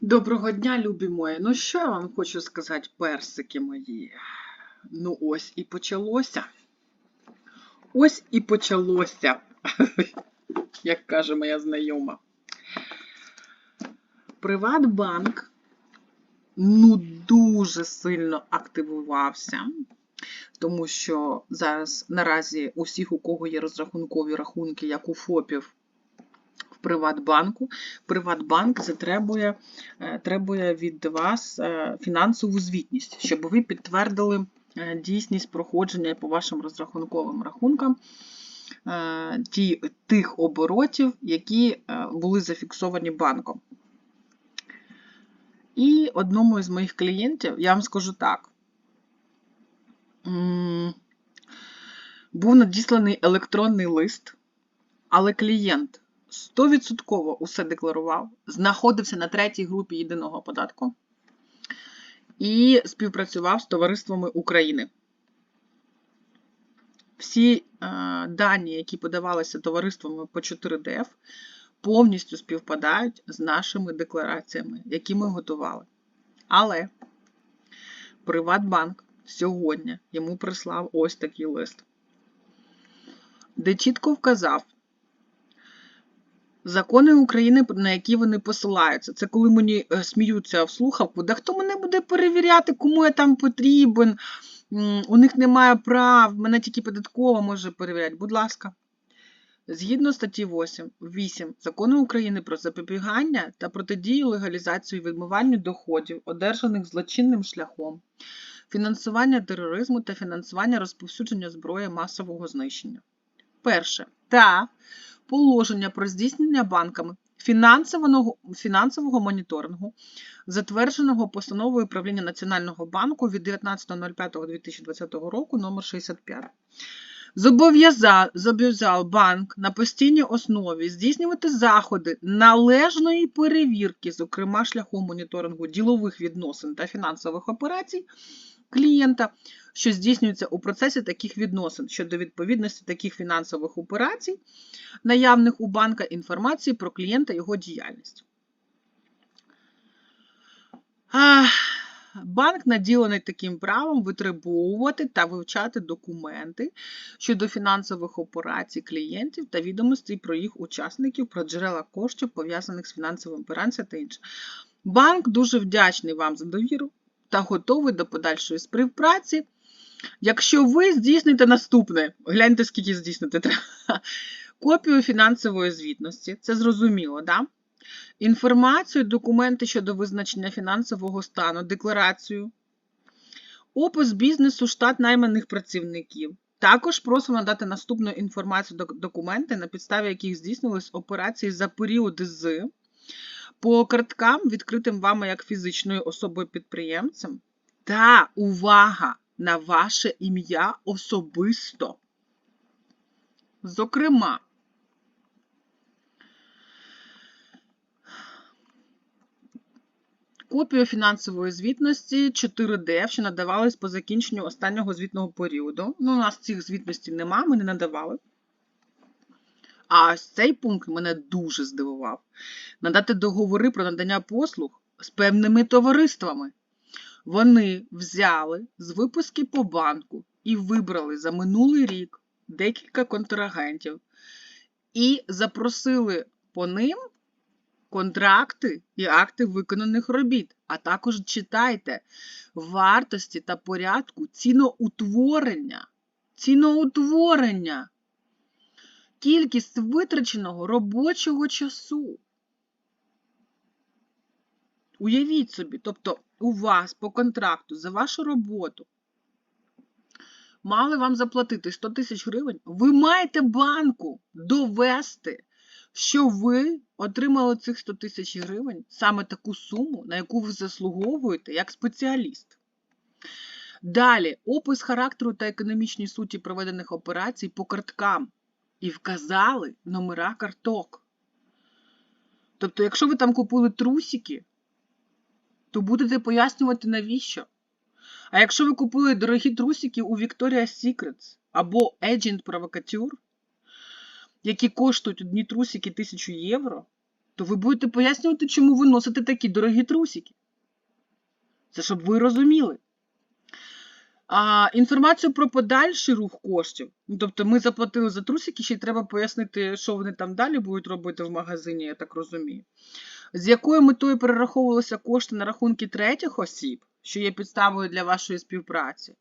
Доброго дня, любі мої. Ну, що я вам хочу сказати, персики мої? Ну, ось і почалося. Ось і почалося, як каже моя знайома. Приватбанк ну дуже сильно активувався, тому що зараз наразі усіх, у кого є розрахункові рахунки, як у ФОПів, Приватбанку, Приватбанк затребує е, требує від вас е, фінансову звітність, щоб ви підтвердили е, дійсність проходження по вашим розрахунковим рахункам ті, тих оборотів, які були зафіксовані банком. І одному із моїх клієнтів, я вам скажу так, був надісланий електронний лист, але клієнт 100% усе декларував, знаходився на третій групі єдиного податку і співпрацював з товариствами України. Всі е, дані, які подавалися товариствами по 4DF, повністю співпадають з нашими деклараціями, які ми готували. Але Приватбанк сьогодні йому прислав ось такий лист, де чітко вказав, Закони України, на які вони посилаються. Це коли мені е, сміються в слухавку, да хто мене буде перевіряти, кому я там потрібен, у них немає прав, мене тільки податкова може перевіряти. Будь ласка. Згідно статті 8, 8 Закону України про запобігання та протидію легалізацію і доходів, одержаних злочинним шляхом, фінансування тероризму та фінансування розповсюдження зброї масового знищення. Перше. Та положення про здійснення банками фінансового, фінансового моніторингу, затвердженого постановою управління Національного банку від 19.05.2020 року номер 65 Зобов'язав зобов'язав банк на постійній основі здійснювати заходи належної перевірки, зокрема шляхом моніторингу ділових відносин та фінансових операцій клієнта, що здійснюються у процесі таких відносин щодо відповідності таких фінансових операцій, наявних у банка інформації про клієнта його діяльність. Банк наділений таким правом витребовувати та вивчати документи щодо фінансових операцій клієнтів та відомостей про їх учасників, про джерела коштів, пов'язаних з фінансовими операціями та інше. Банк дуже вдячний вам за довіру та готовий до подальшої співпраці. Якщо ви здійсните наступне, гляньте, скільки здійснити треба. Копію фінансової звітності, це зрозуміло, да? інформацію, документи щодо визначення фінансового стану, декларацію, опис бізнесу, штат найманих працівників. Також просимо надати наступну інформацію документи, на підставі яких здійснились операції за періоди з по карткам, відкритим вами як фізичною особою підприємцем, та увага на ваше ім'я особисто. Зокрема, Копію фінансової звітності 4D, що надавались по закінченню останнього звітного періоду. Ну, у нас цих звітностей нема, ми не надавали. А ось цей пункт мене дуже здивував. Надати договори про надання послуг з певними товариствами. Вони взяли з випуски по банку і вибрали за минулий рік декілька контрагентів і запросили по ним контракти і акти виконаних робіт, а також читайте вартості та порядку ціноутворення. Ціноутворення. Кількість витраченого робочого часу. Уявіть собі, тобто у вас по контракту за вашу роботу мали вам заплатити 100 тисяч гривень, ви маєте банку довести, що ви отримали цих 100 тисяч гривень, саме таку суму, на яку ви заслуговуєте як спеціаліст. Далі, опис характеру та економічній суті проведених операцій по карткам. І вказали номера карток. Тобто, якщо ви там купили трусики, то будете пояснювати, навіщо. А якщо ви купили дорогі трусики у Victoria's Secret або Agent Provocateur, які коштують одні трусики 1000 євро, то ви будете пояснювати, чому ви носите такі дорогі трусики. Це щоб ви розуміли. А, інформацію про подальший рух коштів. Ну, тобто ми заплатили за трусики, ще й треба пояснити, що вони там далі будуть робити в магазині, я так розумію. З якою метою перераховувалися кошти на рахунки третіх осіб, що є підставою для вашої співпраці.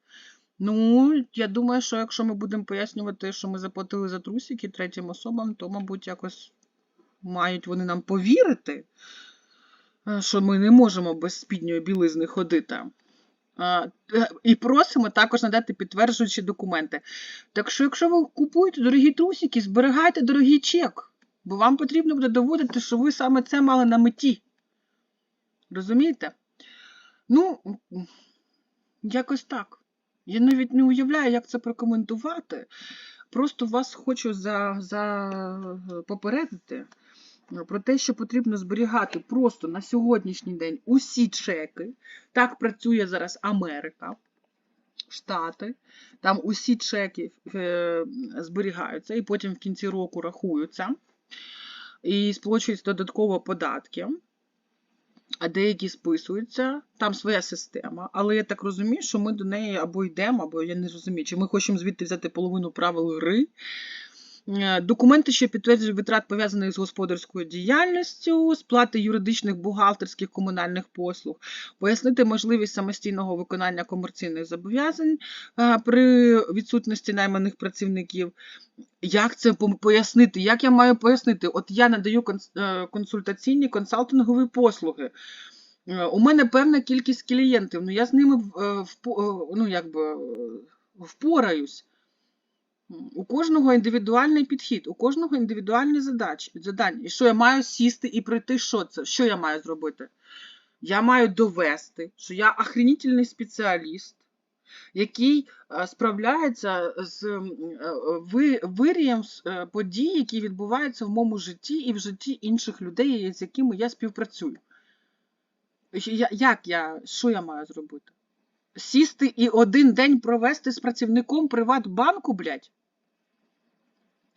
Ну, я думаю, що якщо ми будемо пояснювати, що ми заплатили за трусики третім особам, то, мабуть, якось мають вони нам повірити, е, що ми не можемо без спідньої білизни ходити. Е, І просимо також надати підтверджуючі документи. Так що, якщо ви купуєте дорогі трусики, зберігайте дорогий чек, бо вам потрібно буде доводити, що ви саме це мали на меті. Розумієте? Ну, якось так. Я навіть не уявляю, як це прокоментувати. Просто вас хочу за, за попередити про те, що потрібно зберігати просто на сьогоднішній день усі чеки. Так працює зараз Америка, Штати. Там усі чеки е, зберігаються і потім в кінці року рахуються і сплачуються додатково податки. А деякі списуються, там своя система. Але я так розумію, що ми до неї або йдемо, або я не розумію, чи ми хочемо звідти взяти половину правил гри. Е, Документи, що підтверджують витрат пов'язаних з господарською діяльністю, сплати юридичних, бухгалтерських, комунальних послуг, пояснити можливість самостійного виконання комерційних зобов'язань е, при відсутності найманих працівників. Як це пояснити? Як я маю пояснити? От я надаю е, консультаційні консалтингові послуги. У мене певна кількість клієнтів, ну я з ними ну, якби, впораюсь. У кожного індивідуальний підхід, у кожного індивідуальні задачі, завдання. І що я маю сісти і пройти, що це? Що я маю зробити? Я маю довести, що я охренітельний спеціаліст, який е, справляється з е, ви- вирієм е, подій, які відбуваються в моєму житті і в житті інших людей, з якими я співпрацюю. Як я, що я маю зробити? Сісти і один день провести з працівником Приватбанку, блядь?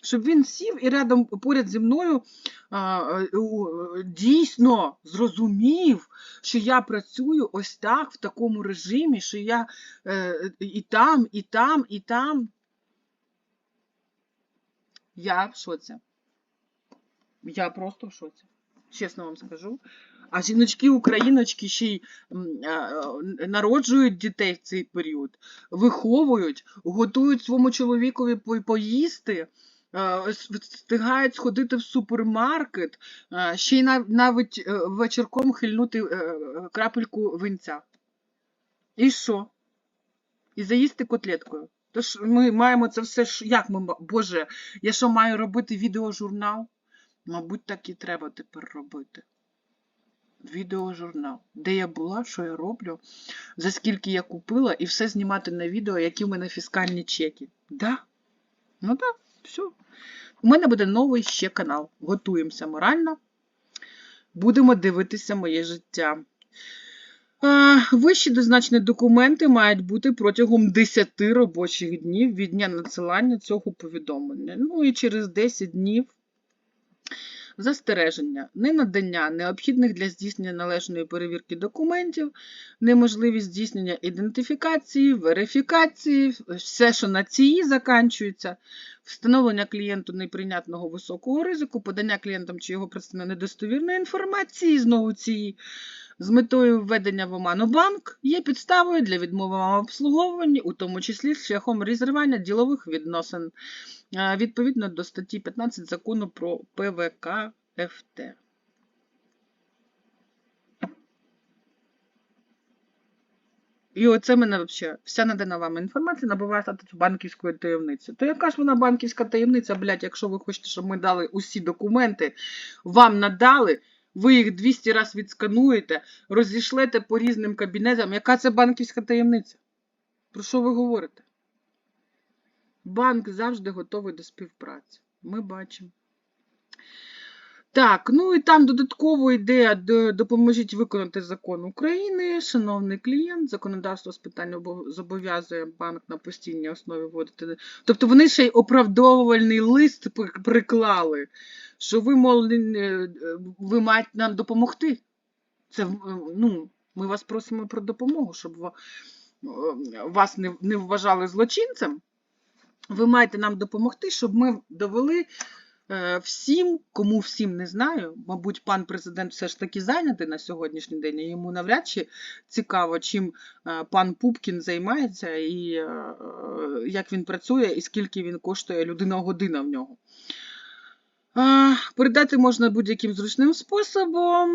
Щоб він сів і рядом поряд зі мною а, е, дійсно зрозумів, що я працюю ось так, в такому режимі, що я е, і там, і там, і там. Я в шоці. Я просто в шоці. Чесно вам скажу. А жіночки, україночки ще й а, народжують дітей в цей період, виховують, готують своєму чоловікові поїсти, встигають сходити в супермаркет, ще й навіть е, вечірком хильнути е, крапельку винця. І що? І заїсти котлеткою. Тож ми маємо це все. Як ми, Боже, я що маю робити відеожурнал? Мабуть, так і треба тепер робити. Відеожурнал. Де я була, що я роблю, за скільки я купила, і все знімати на відео, які в мене фіскальні чеки. Да? Ну так, все. У мене буде новий ще канал. Готуємося морально. Будемо дивитися моє життя. Вищі дозначені документи мають бути протягом 10 робочих днів від дня надсилання цього повідомлення. Ну і через 10 днів застереження, ненадання необхідних для здійснення належної перевірки документів, неможливість здійснення ідентифікації, верифікації, все, що на ЦІ заканчується, встановлення клієнту неприйнятного високого ризику, подання клієнтам чи його представника недостовірної інформації, знову ЦІ, з метою введення в оману банк є підставою для відмови вам обслуговуванні, у тому числі шляхом розірвання ділових відносин, відповідно до статті 15 закону про ПВК ФТ. І оце мене взагалі, вся надана вам інформація набуває статус банківської таємниці. То яка ж вона банківська таємниця, блядь, якщо ви хочете, щоб ми дали усі документи, вам надали, ви їх 200 разів відскануєте, розійшлете по різним кабінетам. Яка це банківська таємниця? Про що ви говорите? Банк завжди готовий до співпраці. Ми бачимо. Так, ну і там додатково йде допоможіть виконати закон України, шановний клієнт, законодавство з питань зобов'язує банк на постійній основі вводити. Тобто вони ще й оправдовувальний лист приклали, що ви, мол, не- ви маєте нам допомогти. Це е, ну, ми вас просимо про допомогу, щоб е, вас не вважали злочинцем. Ви маєте нам допомогти, щоб ми довели е, всім, кому всім не знаю. Мабуть, пан президент все ж таки зайнятий на сьогоднішній день, і йому навряд чи цікаво, чим е, пан Пупкін займається, і е, як він працює, і скільки він коштує людина година в нього. Передати можна будь-яким зручним способом,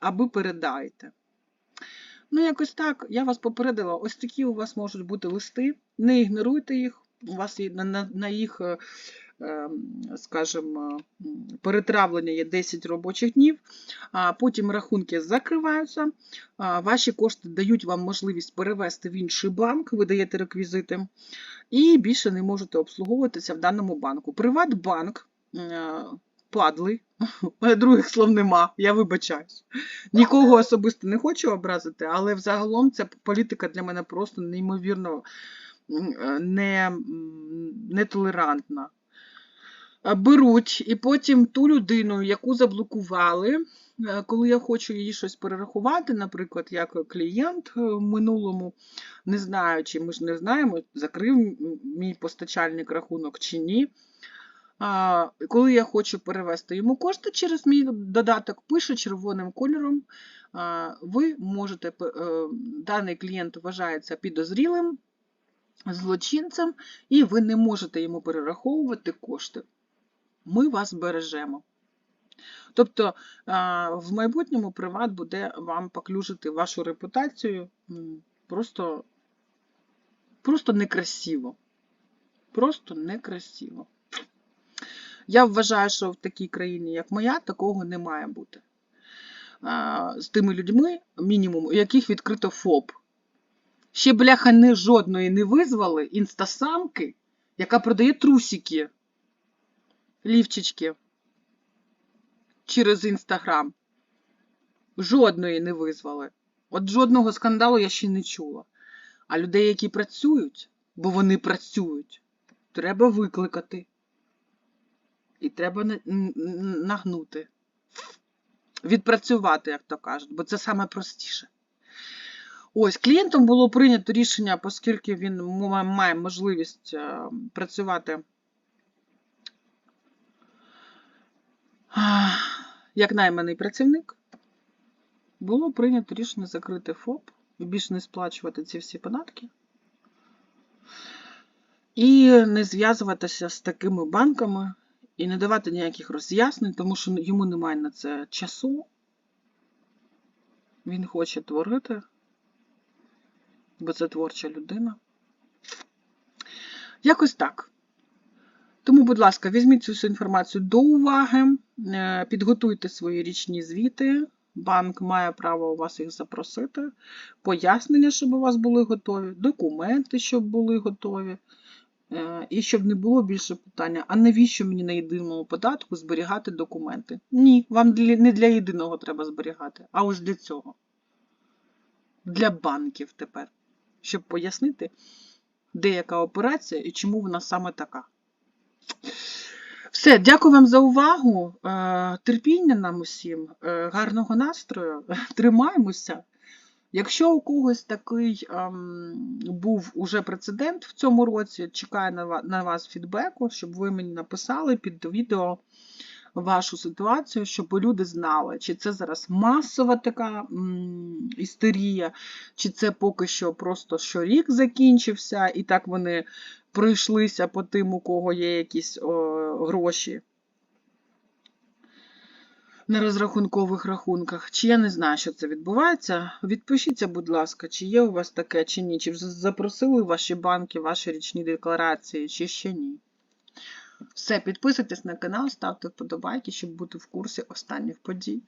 аби передайте. Ну, якось так, я вас попередила, ось такі у вас можуть бути листи, не ігноруйте їх, у вас на, на, на їх, е, е, скажімо, перетравлення є 10 робочих днів, а потім рахунки закриваються, ваші кошти дають вам можливість перевести в інший банк, ви даєте реквізити, і більше не можете обслуговуватися в даному банку. Приватбанк мене других слов нема, я вибачаюсь. Нікого особисто не хочу образити, але взагалом ця політика для мене просто неймовірно е, не, нетолерантна. Е, Беруть і потім ту людину, яку заблокували, е, коли я хочу їй щось перерахувати, наприклад, як клієнт в минулому, не знаю, чи ми ж не знаємо, закрив мій постачальник рахунок чи ні. Коли я хочу перевести йому кошти через мій додаток, пише червоним кольором, ви можете, е, даний клієнт вважається підозрілим, злочинцем, і ви не можете йому перераховувати кошти. Ми вас бережемо. Тобто в майбутньому приват буде вам поклюжити вашу репутацію просто, просто некрасиво. Просто некрасиво. Я вважаю, що в такій країні, як моя, такого не має бути. З тими людьми, мінімум, у яких відкрито ФОП. Ще, бляха, не жодної не визвали інстасамки, яка продає трусики, лівчички через Інстаграм. Жодної не визвали. От жодного скандалу я ще не чула. А людей, які працюють, бо вони працюють, треба викликати. І треба нагнути. Відпрацювати, як то кажуть, бо це саме простіше. Ось, клієнтом було прийнято рішення, оскільки він має можливість е, працювати як найманий працівник, було прийнято рішення закрити ФОП і більше не сплачувати ці всі податки. І не зв'язуватися з такими банками і не давати ніяких роз'яснень, тому що йому немає на це часу. Він хоче творити, бо це творча людина. Якось так. Тому, будь ласка, візьміть цю всю інформацію до уваги, е, підготуйте свої річні звіти. Банк має право у вас їх запросити, пояснення, щоб у вас були готові, документи, щоб були готові. Е, І щоб не було більше питання, а навіщо мені на єдиному податку зберігати документи? Ні, вам не для єдиного треба зберігати, а ось для цього. Для банків тепер. Щоб пояснити, де яка операція і чому вона саме така. Все, дякую вам за увагу. Е, Терпіння нам усім, е, гарного настрою. Тримаємося. Якщо у когось такий ем, був уже прецедент в цьому році, чекаю на, ва- на вас фідбеку, щоб ви мені написали під відео вашу ситуацію, щоб люди знали, чи це зараз масова така м, істерія, чи це поки що просто що рік закінчився, і так вони пройшлися по тим, у кого є якісь о, гроші на розрахункових рахунках. Чи я не знаю, що це відбувається. Відпишіться, будь ласка, чи є у вас таке, чи ні. Чи запросили ваші банки, ваші річні декларації, чи ще ні. Все, підписуйтесь на канал, ставте вподобайки, щоб бути в курсі останніх подій.